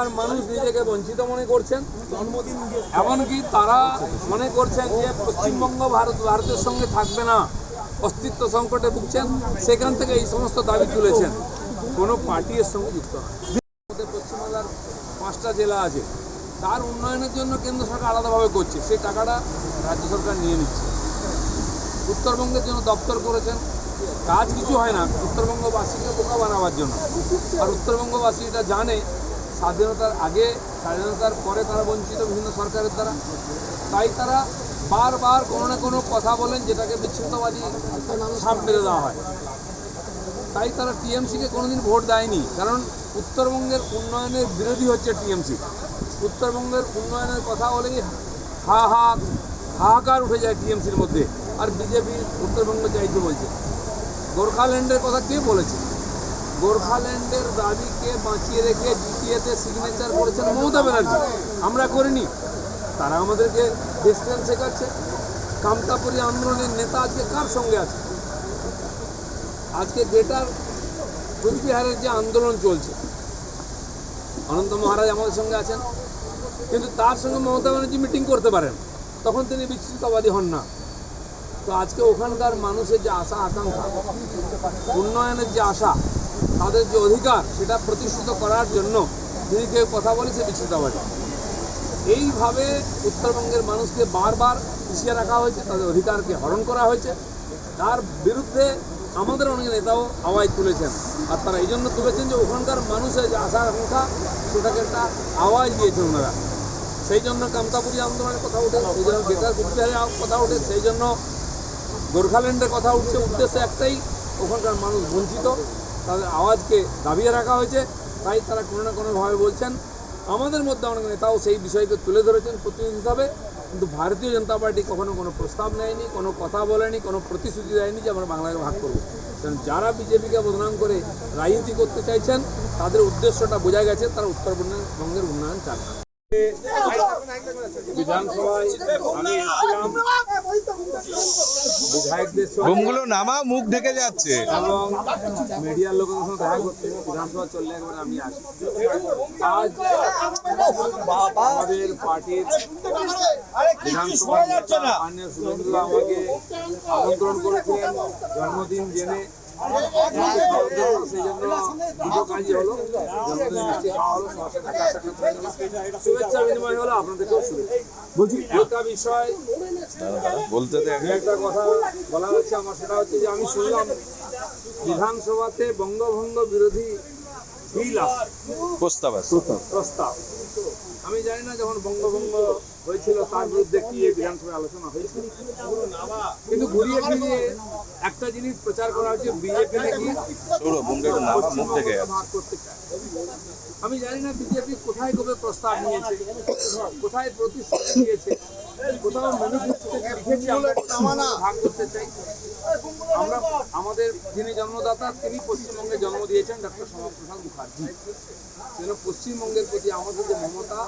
ওখানকার মানুষ নিজেকে বঞ্চিত মনে করছেন। এমনকি তারা মনে করছেন যে পশ্চিমবঙ্গ ভারত, ভারতের সঙ্গে থাকবে না, অস্তিত্ব সংকটে ভুগছেন, সেখান থেকে এই সমস্ত দাবি তুলেছেন। কোনো পার্টি এর সঙ্গে যুক্ত নয়। পশ্চিমবাংলার পাঁচটা জেলা আছে। তার উন্নয়নের জন্য কেন্দ্র সরকার আলাদাভাবে করছে। সেই টাকাটা রাজ্য সরকার নিয়ে নিচ্ছে। উত্তরবঙ্গের জন্য দপ্তর করেছেন। কাজ কিছু হয় না। উত্তরবঙ্গবাসীকে বোকা বানাবার জন্য। আর উত্তরবঙ্গবাসী এটা জানে স্বাধীনতার আগে, স্বাধীনতার পরে তারা বঞ্চিত বিভিন্ন সরকারের দ্বারা। তাই তারা বারবার কোনো না কোনো কথা বলেন যেটাকে বিচ্ছিন্নতাবাদী সাপ মেরে দেওয়া হয়। তাই তারা টিএমসিকে কোনোদিন ভোট দেয়নি। কারণ উত্তরবঙ্গের উন্নয়নের বিরোধী হচ্ছে টিএমসি। উত্তরবঙ্গের উন্নয়নের কথা বলেই হা হা হাহাকার উঠে যায় টিএমসির মধ্যে। আর বিজেপি উত্তরবঙ্গ চাইতে বলছে। গোর্খাল্যান্ডের কথা কে বলেছে? গোর্খাল্যান্ডের দাবিকে বাঁচিয়ে রেখে জিটিএতে সিগনেচার করেছেন মমতা ব্যানার্জি। আমরা করিনি। তারা আমাদেরকে ডিস্টেন্স শেখাচ্ছে। কামতাপুরী আন্দোলনের নেতা আজকে কার সঙ্গে আছে? আজকে গ্রেটার কুচবিহারের যে আন্দোলন চলছে, অনন্ত মহারাজ আমাদের সঙ্গে আছেন। কিন্তু তার সঙ্গে মমতা ব্যানার্জি মিটিং করতে পারেন। তখন তিনি বিচ্ছিন্নতাবাদী হন না। তো আজকে ওখানকার মানুষের যে আশা, আকাঙ্ক্ষা, উন্নয়নের যে আশা তাদের যে অধিকার, সেটা প্রতিষ্ঠিত করার জন্য যদি কেউ কথা বলেছে বিচ্ছিন্নতাবাদী এইভাবে উত্তরবঙ্গের মানুষকে বারবার পিছিয়ে রাখা হয়েছে, তাদের অধিকারকে হরণ করা হয়েছে। তার বিরুদ্ধে আমাদের অনেক নেতাও আওয়াজ তুলেছেন। আর তারা এই জন্য তুলেছেন যে ওখানকার মানুষের যে আশা আকাঙ্ক্ষা, সেটাকে একটা আওয়াজ দিয়েছেন ওনারা। সেই জন্য কামতাপুরি আন্দোলনের কথা উঠে, সেই জন্য বেকার কুচবিহারের কথা উঠে, সেই জন্য গোর্খাল্যান্ডের কথা উঠছে। উদ্দেশ্য একটাই, ওখানকার মানুষ বঞ্চিত। তাদের আওয়াজকে দাবিয়ে রাখা হয়েছে, তাই তারা কোনো না কোনোভাবে বলছেন। আমাদের মধ্যে অনেক নেতাও সেই বিষয়কে তুলে ধরেছেন প্রতিনিধি হিসাবে, কিন্তু ভারতীয় জনতা পার্টি কখনো কোনো প্রস্তাব নেয়নি, কোনো কথা বলেনি, কোনো প্রতিশ্রুতি দেয়নি যে আমরা বাংলাকে ভাগ করব। কারণ যারা বিজেপিকে বদনাম করে রাজনীতি করতে চাইছেন, তাদের উদ্দেশ্যটা বোঝা গেছে, তারা উত্তরবঙ্গের উন্নয়ন চান বোমগুলো নামা, মুখ ঢেকে যাচ্ছে। এবং মিডিয়ার লোকের সঙ্গে দেখা করতে বিধানসভা চললে একবার আমি আসি আজ আমাদের পার্টির বিধানসভা আমাকে আমন্ত্রণ করেছিলেন জন্মদিন জেনে শুভেচ্ছা বিনিময় হলো আপনাদেরকেও একটা বিষয় বলতে একটা কথা বলা হচ্ছে আমার সেটা হচ্ছে যে আমি শুনলাম বিধানসভাতে বঙ্গভঙ্গ বিরোধী বিল আসছে প্রস্তাব প্রস্তাব আমি জানি না যখন বঙ্গভঙ্গ হয়েছিল তার বিরুদ্ধে কি বিধানসভায় আলোচনা হয়েছিল কিন্তু ঘুরিয়ে ফিরিয়ে একটা জিনিস প্রচার করা হচ্ছে বিজেপি নাকি ভাগ করতে চায়। আমি জানি না বিজেপি কোথায় কবে প্রস্তাব নিয়েছে কোথায় প্রতিশ্রুতি দিয়েছে। আমাদের যিনি জন্মদাতা তিনি পশ্চিমবঙ্গে জন্ম দিয়েছেন ডক্টর শ্যামাপ্রসাদ মুখার্জি। যেন পশ্চিমবঙ্গের প্রতি আমাদের যে মমতা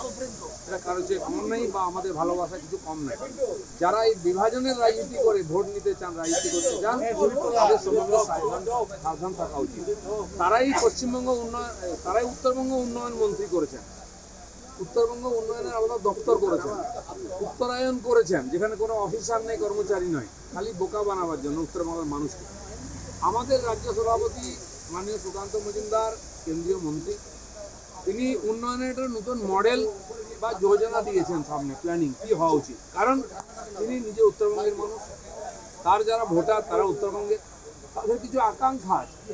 এটা কারও চেয়ে কম নেই বা আমাদের ভালোবাসা কিছু কম নেই যারা এই বিভাজনের রাজনীতি করে ভোট নিতে চান, রাজনীতি করতে চান তাদের সম্বন্ধে সাবধান থাকা উচিত তারাই পশ্চিমবঙ্গ উন্নয়ন, তারাই উত্তরবঙ্গ উন্নয়ন মন্ত্রী করেছেন। উত্তরবঙ্গ উন্নয়নের আলাদা দপ্তর করেছেন। উত্তরায়ণ করেছেন, যেখানে কোনো অফিসার নেই, কর্মচারী নয়, খালি বোকা বানাবার জন্য উত্তরবঙ্গের মানুষকে। আমাদের রাজ্য সভাপতি মাননীয় সুকান্ত মজুমদার, কেন্দ্রীয় মন্ত্রী, তিনি উন্নয়নের একটা নতুন মডেল বা যোজনা দিয়েছেন সামনে, প্ল্যানিং, কি হওয়া উচিত? কারণ তিনি নিজে উত্তরবঙ্গের মানুষ, তার যারা ভোটার, তারা উত্তরবঙ্গের তাদের কিছু আকাঙ্ক্ষা আছে।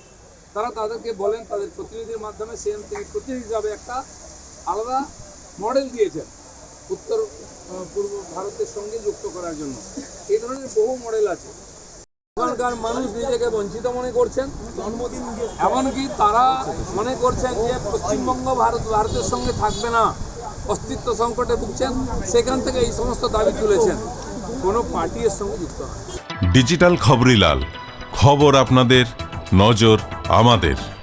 তারা তাদেরকে বলেন, তাদের প্রতিনিধির মাধ্যমে সেম তিনি প্রতিনিধি হিসাবে একটা আলাদা মডেল দিয়েছেন উত্তর পূর্ব ভারতের সঙ্গে যুক্ত করার জন্য। এই ধরনের বহু মডেল আছে। ওখানকার মানুষ নিজেকে বঞ্চিত মনে করছেন, এমনকি তারা মনে করছেন যে পশ্চিমবঙ্গ ভারত, ভারতের সঙ্গে থাকবে না, অস্তিত্ব সংকটে ভুগছেন, সেখান থেকে এই সমস্ত দাবি তুলেছেন। কোনো পার্টি এর সঙ্গে যুক্ত ডিজিটাল খবরিলাল খবর আপনাদের, নজর আমাদের।